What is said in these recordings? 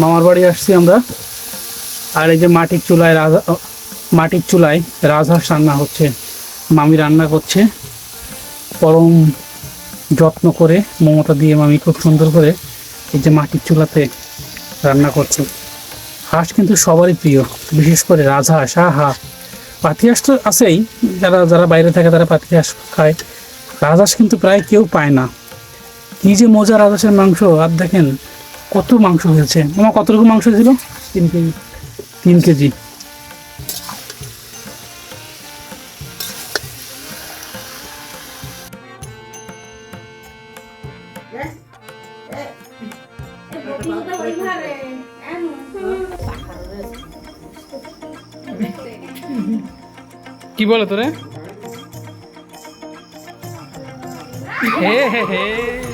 মামার বাড়ি আসছি আমরা। আর এই যে মাটির চুলায় রাজা মাটির চুলায় রাজহাঁস রান্না হচ্ছে, মামি রান্না করছে। পরম যত্ন করে মমতা দিয়ে মামি খুব সুন্দর করে এই যে মাটির চুলাতে রান্না করছে। হাঁস কিন্তু সবারই প্রিয়, বিশেষ করে রাজহাঁস হা হা পাতি হাঁস তো আছেই, যারা যারা বাইরে থাকে তারা পাতি হাঁস খায়। রাজহাঁস কিন্তু প্রায় কেউ পায় না। কি যে মজা রাজহাঁসের মাংস, আর দেখেন কত মাংস হয়েছে? আমার কতটুকু মাংস ছিল? তিন কেজি। তিন কেজি। কি বলে তোরে? হে হে হে।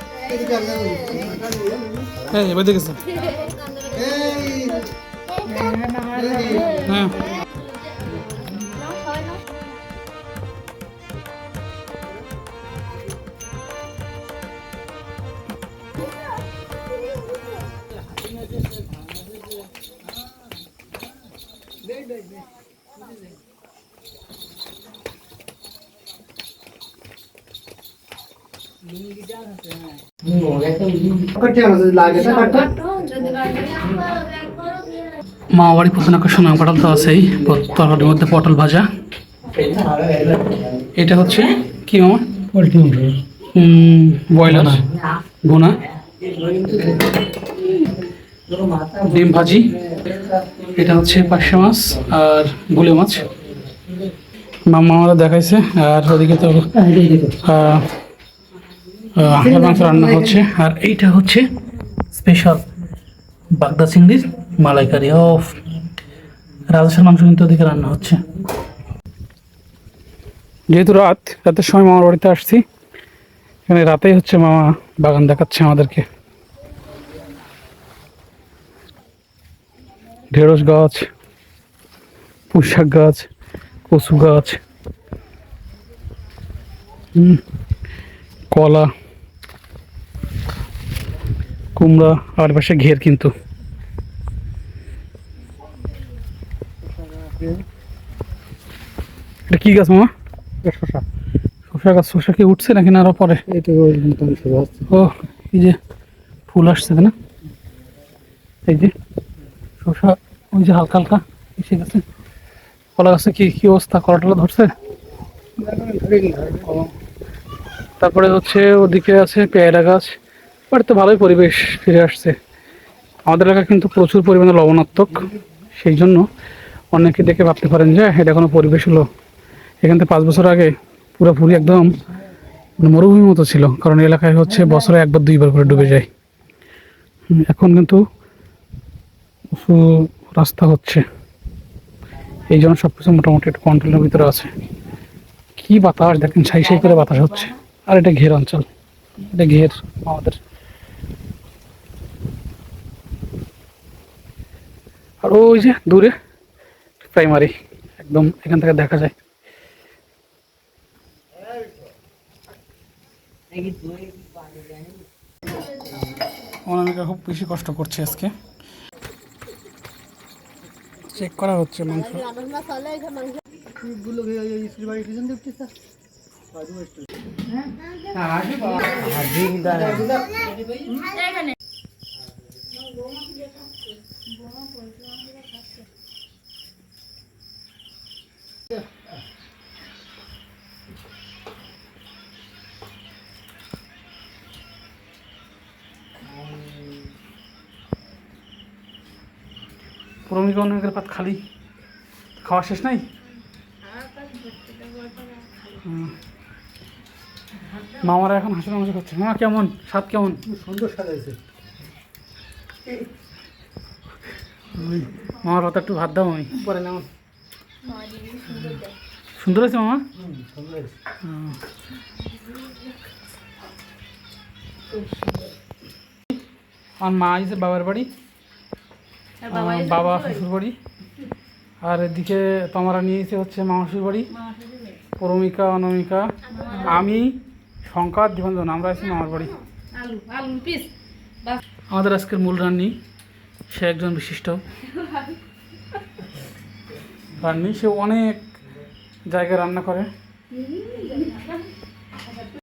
বিয়ে কেনা করবে আগে ঠিক আরে ওই ডাইরেক্টর এই এবার দেখেছ হ্যাঁ মা বাড়ি প্রধান আকর্ষণ আম কাঁঠাল তো আছেই তরকারির মধ্যে পটল ভাজা। এটা হচ্ছে কি মামা? ব্রয়লার। ডিম ভাজি। এটা হচ্ছে পার্শে মাছ আর গুলে মাছ। মামা আমাদের দেখাইছে, আর ওদিকে তো হাঁসের মাংস রান্না হচ্ছে। আর এইটা হচ্ছে স্পেশাল বাগদা চিংড়ির মালাইকারি। অফ রাজস্বের মাংস কিন্তু ওদিকে রান্না হচ্ছে। যেহেতু রাত, রাতের সময় মামার বাড়িতে আসছি, এখানে রাতেই হচ্ছে মামা বাগান দেখাচ্ছে আমাদেরকে। ঢেঁড়স গাছ পুঁশাক গাছ, কচু গাছ কলা। কুমড়া আর পাশে ঘের কিন্তু। এটা কি গাছ মামা? শশা শসা। গাছ শসা কি উঠছে নাকি না আরও পরে? ও এই যে ফুল আসছে না? এই যে শসা ওই যে হালকা হালকা এসে গেছে। কলা গাছে কি কি অবস্থা? কলাটলা ধরছে? তারপরে হচ্ছে ওদিকে আছে পেয়ারা গাছ। বাড়িতে ভালোই পরিবেশ ফিরে আসছে। আমাদের এলাকা কিন্তু প্রচুর পরিমাণে লবণাত্মক, সেই জন্য অনেকে দেখে ভাবতে পারেন যে এটা কোনো পরিবেশ হলো। এখান থেকে পাঁচ বছর আগে পুরোপুরি একদম মরুভূমির মতো ছিল, কারণ এলাকায় হচ্ছে বছরে একবার, দুইবার করে ডুবে যায়। এখন কিন্তু উঁচু রাস্তা হচ্ছে। এই জন্য সব কিছু মোটামুটি একটু কন্ট্রোলের ভিতরে আছে। কি বাতাস, দেখেন সাই সাই করে বাতাস হচ্ছে। আর এটা ঘের অঞ্চল, এটা ঘের আমাদের আর ওই যে দূরে প্রাইমারি একদম এখান থেকে দেখা যায়। অনামিকা খুব বেশি কষ্ট করছে আজকে। চেক করা হচ্ছে মাংস। পুরমিকা অনামিকার পাত খালি। খাওয়া শেষ নাই? মামারা এখন হাসির মাংস খাচ্ছে। মামা কেমন? স্বাদ কেমন? সুন্দর ওই, মামার ভাত একটু ভাত দাও আমি পরে নাও সুন্দর আছে মামা। আমার মা আছে বাবার বাড়ি। বাবা শ্বশুর বাড়ি। আর এদিকে তোমরা নিয়েছে হচ্ছে মামাশুর বাড়ি। পরমিকা অনমিকা আমি শঙ্কর দিবন্ধন আমরা আছি মামার বাড়ি। আমাদের আজকের মূল রান্নি সে একজন বিশিষ্ট। রান্নি সে অনেক জায়গায় রান্না করে।